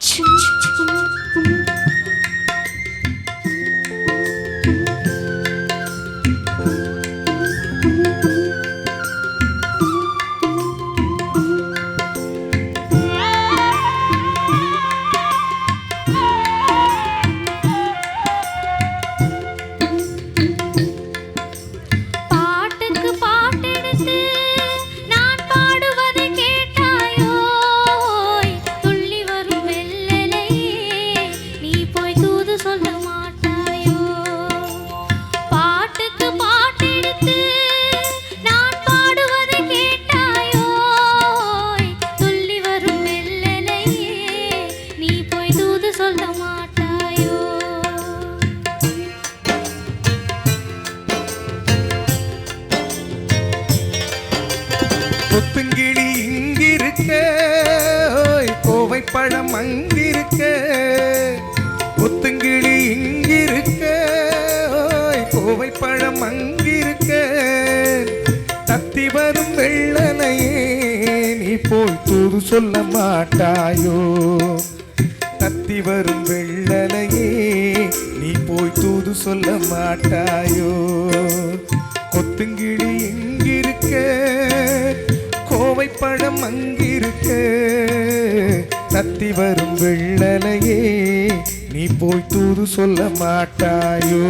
춘추책 임. இங்கிருக்க ஓய், கோவை பழம் அங்கிருக்க. கொத்துங்கிளி இங்கிருக்க. ஓய், கோவை பழம் அங்கிருக்க. தத்தி வரும் வெள்ளனையே நீ போய் தூது சொல்ல மாட்டாயோ? தத்தி வரும் வெள்ளனையே நீ போய் தூது சொல்ல மாட்டாயோ? கொத்துங்கிளி எங்கிருக்க கோவை பழம் அங்கிருக்க. தத்தி வரும் வெள்ளலையே நீ போய் தூது சொல்ல மாட்டாயோ?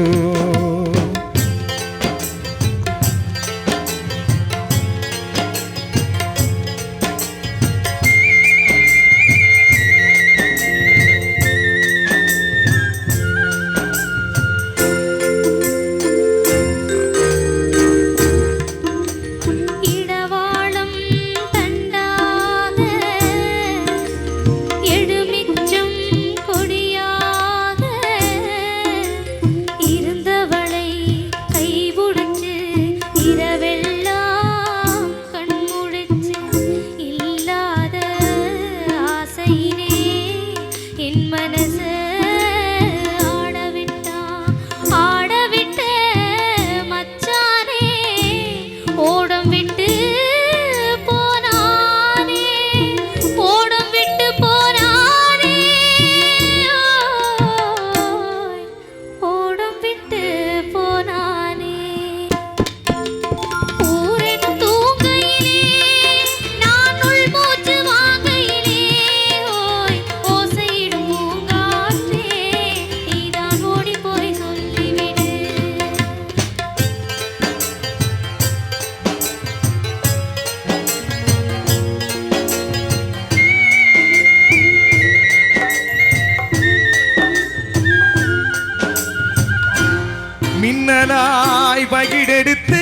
மின்னலாய் பகிடெடுத்து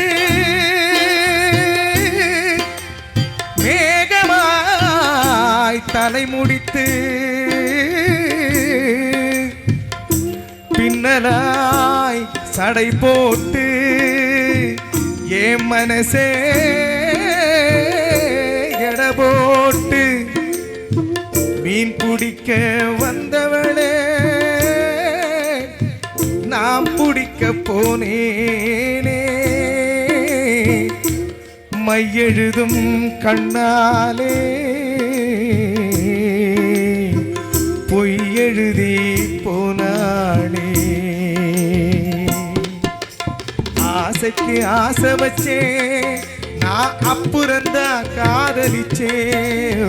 மேகமாய் தலை முடித்து பின்னலாய் சடை போட்டு ஏ மனசே எட போட்டு மீன் பிடிக்க பிடிக்க போனேனே மையெழுதும் கண்ணாலே. பொய்யெழுதி போனாளே ஆசைக்கு ஆசை வச்சே நான் அப்புறந்தா காதலிச்சே.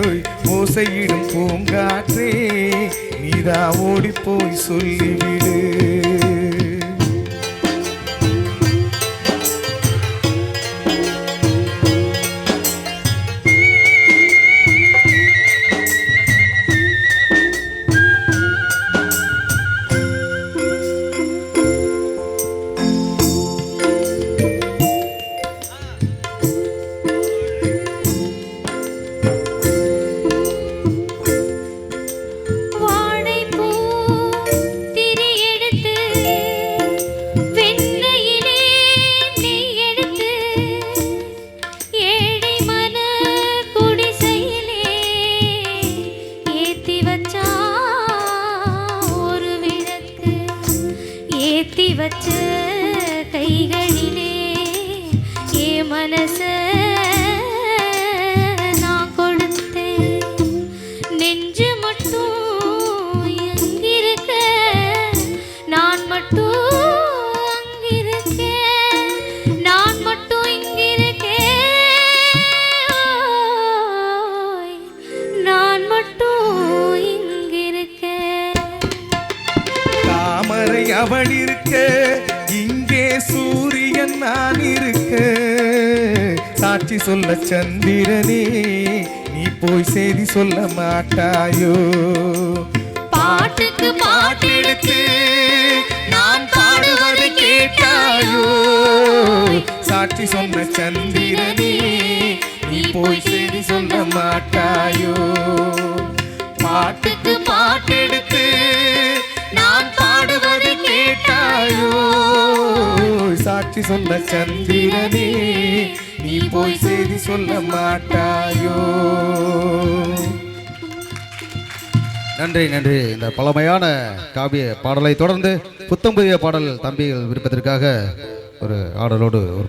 ஓய், ஓசையிடும் பூங்காற்றே நீதா ஓடி போய் சொல்லிவிடு. வச்ச கைகளிலே ஏ மனச நான் கொடுத்தேன். நெஞ்சு மட்டும் நான் இருக்க. சாட்சி சொல்ல சந்திரனே நீ போய் செய்தி சொல்ல மாட்டாயோ? பாட்டுக்கு பாட்டெடுத்து நாம் பாடுவதை கேட்டாயோ? சாட்சி சொன்ன சந்திரனே நீ போய் செய்தி சொல்ல மாட்டாயோ? பாட்டுக்கு பாட்டெடுத்து சாட்சி சொன்ன சந்திரனே நீ போய் செய்தி சொல்ல மாட்டாயோ? நன்றி நன்றி. இந்த பழமையான காவிய பாடலை தொடர்ந்து புத்தம் புதிய பாடல் தம்பிகள் விருப்பத்திற்காக ஒரு ஆடலோடு ஒரு